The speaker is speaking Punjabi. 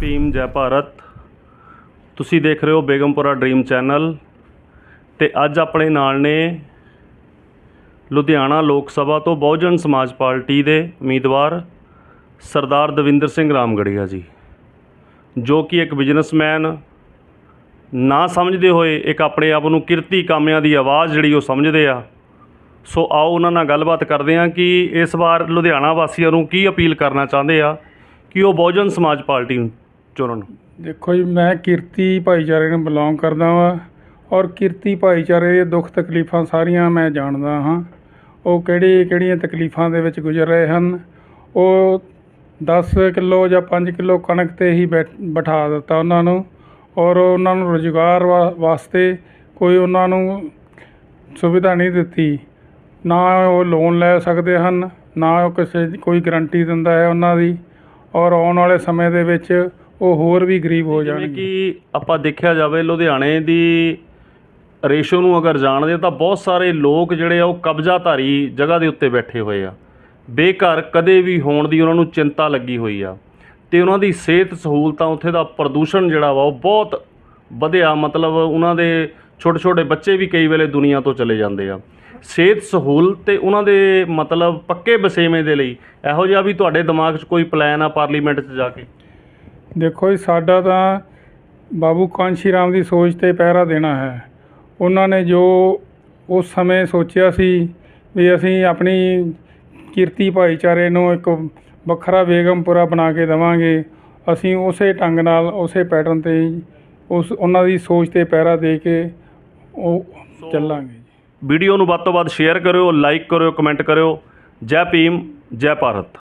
ਭੀਮ ਜੈ ਭਾਰਤ। ਤੁਸੀਂ ਦੇਖ ਰਹੇ ਹੋ ਬੇਗਮਪੁਰਾ ਡ੍ਰੀਮ ਚੈਨਲ ਤੇ ਅੱਜ ਆਪਣੇ ਨਾਲ ਨੇ ਲੁਧਿਆਣਾ ਲੋਕ ਸਭਾ ਤੋਂ ਬਹੁਜਨ ਸਮਾਜ ਪਾਰਟੀ ਦੇ ਉਮੀਦਵਾਰ ਸਰਦਾਰ ਦਵਿੰਦਰ ਸਿੰਘ ਰਾਮਗੜੀਆ ਜੀ, ਜੋ ਕਿ ਇੱਕ ਬਿਜ਼ਨਸਮੈਨ ਨਾ ਸਮਝਦੇ ਹੋਏ ਇੱਕ ਆਪਣੇ ਆਪ ਨੂੰ ਕਿਰਤੀ ਕਾਮਿਆਂ ਦੀ ਆਵਾਜ਼ ਜਿਹੜੀ ਉਹ ਸਮਝਦੇ ਆ। ਸੋ ਆਓ ਉਹਨਾਂ ਨਾਲ ਗੱਲਬਾਤ ਕਰਦੇ ਹਾਂ ਕਿ ਇਸ ਵਾਰ ਲੁਧਿਆਣਾ ਵਾਸੀਆਂ ਨੂੰ ਕੀ ਅਪੀਲ ਕਰਨਾ ਚਾਹੁੰਦੇ ਆ ਕਿ ਉਹ ਬਹੁਜਨ ਸਮਾਜ ਪਾਰਟੀ ਨੂੰ। ਦੇਖੋ ਜੀ, ਮੈਂ ਕਿਰਤੀ ਭਾਈਚਾਰੇ ਨੂੰ ਬਿਲੋਂਗ ਕਰਦਾ ਵਾਂ ਔਰ ਕਿਰਤੀ ਭਾਈਚਾਰੇ ਦੇ ਦੁੱਖ ਤਕਲੀਫਾਂ ਸਾਰੀਆਂ ਮੈਂ ਜਾਣਦਾ ਹਾਂ। ਉਹ ਕਿਹੜੀ ਕਿਹੜੀਆਂ ਤਕਲੀਫਾਂ ਦੇ ਵਿੱਚ ਗੁਜ਼ਰ ਰਹੇ ਹਨ, ਉਹ 10 ਕਿਲੋ ਜਾਂ 5 ਕਿਲੋ ਕਣਕ ਤੇ ਹੀ ਬੈਠ, ਬਿਠਾ ਦਿੱਤਾ ਉਹਨਾਂ ਨੂੰ ਔਰ ਉਹਨਾਂ ਨੂੰ ਰੁਜ਼ਗਾਰ ਵਾ- ਵਾਸਤੇ ਕੋਈ ਉਹਨਾਂ ਨੂੰ ਸੁਵਿਧਾ ਨਹੀਂ ਦਿੱਤੀ। ਨਾ ਉਹ ਲੋਨ ਲੈ ਸਕਦੇ ਹਨ, ਨਾ ਉਹ ਕਿਸੇ ਕੋਈ ਗਰੰਟੀ ਦਿੰਦਾ ਹੈ ਉਹਨਾਂ ਦੀ ਔਰ ਆਉਣ ਵਾਲੇ ਸਮੇਂ ਦੇ ਵਿੱਚ ਉਹ ਹੋਰ ਵੀ ਗਰੀਬ ਹੋ ਜਿਵੇਂ ਜਾਣਗੇ। ਕਿ ਆਪਾਂ ਦੇਖਿਆ ਜਾਵੇ ਲੁਧਿਆਣੇ ਦੀ ਰੇਸ਼ੋ ਨੂੰ ਅਗਰ ਜਾਣਦੇ ਤਾਂ ਬਹੁਤ ਸਾਰੇ ਲੋਕ ਜਿਹੜੇ ਆ ਉਹ ਕਬਜ਼ਾਧਾਰੀ ਜਗ੍ਹਾ ਦੇ ਉੱਤੇ ਬੈਠੇ ਹੋਏ ਆ। ਬੇਘਰ ਕਦੇ ਵੀ ਹੋਣ ਦੀ ਉਹਨਾਂ ਨੂੰ ਚਿੰਤਾ ਲੱਗੀ ਹੋਈ ਆ। ਤੇ ਉਹਨਾਂ ਦੀ ਸਿਹਤ ਸਹੂਲਤਾਂ ਉੱਥੇ ਦਾ ਪ੍ਰਦੂਸ਼ਣ ਜਿਹੜਾ ਵਾ ਉਹ ਬਹੁਤ ਵਧਿਆ। ਮਤਲਬ ਉਹਨਾਂ ਦੇ ਛੋਟੇ ਛੋਟੇ ਬੱਚੇ ਵੀ ਕਈ ਵੇਲੇ ਦੁਨੀਆ ਤੋਂ ਚਲੇ ਜਾਂਦੇ ਆ। ਸਿਹਤ ਸਹੂਲਤ ਤੇ ਉਹਨਾਂ ਦੇ ਮਤਲਬ ਪੱਕੇ ਬਸੇਵੇਂ ਦੇ ਲਈ ਇਹੋ ਜਿਹਾ ਵੀ ਤੁਹਾਡੇ ਦਿਮਾਗ 'ਚ ਕੋਈ ਪਲਾਨ ਆ ਪਾਰਲੀਮੈਂਟ 'ਚ ਜਾ ਕੇ? ਦੇਖੋ ਜੀ, ਸਾਡਾ ਤਾਂ ਬਾਬੂ ਕਾਂਸ਼ੀ ਰਾਮ ਦੀ ਸੋਚ ਤੇ ਪਹਿਰਾ ਦੇਣਾ ਹੈ। ਉਹਨਾਂ ਨੇ ਜੋ ਉਸ ਸਮੇਂ ਸੋਚਿਆ ਸੀ ਵੀ ਅਸੀਂ ਆਪਣੀ ਕਿਰਤੀ ਭਾਈਚਾਰੇ ਨੂੰ ਇੱਕ ਵੱਖਰਾ ਬੇਗਮਪੁਰਾ ਬਣਾ ਕੇ ਦੇਵਾਂਗੇ, ਅਸੀਂ ਉਸੇ ਢੰਗ ਨਾਲ, ਉਸੇ ਪੈਟਰਨ ਤੇ ਉਸ, ਉਹਨਾਂ ਦੀ ਸੋਚ ਤੇ ਪਹਿਰਾ ਦੇ ਕੇ ਉਹ ਚੱਲਾਂਗੇ ਵੀਡੀਓ ਨੂੰ ਵੱਧ ਤੋਂ ਵੱਧ ਸ਼ੇਅਰ ਕਰਿਓ ਲਾਈਕ ਕਰਿਓ ਕਮੈਂਟ ਕਰਿਓ। ਜੈ ਭੀਮ, ਜੈ ਭਾਰਤ।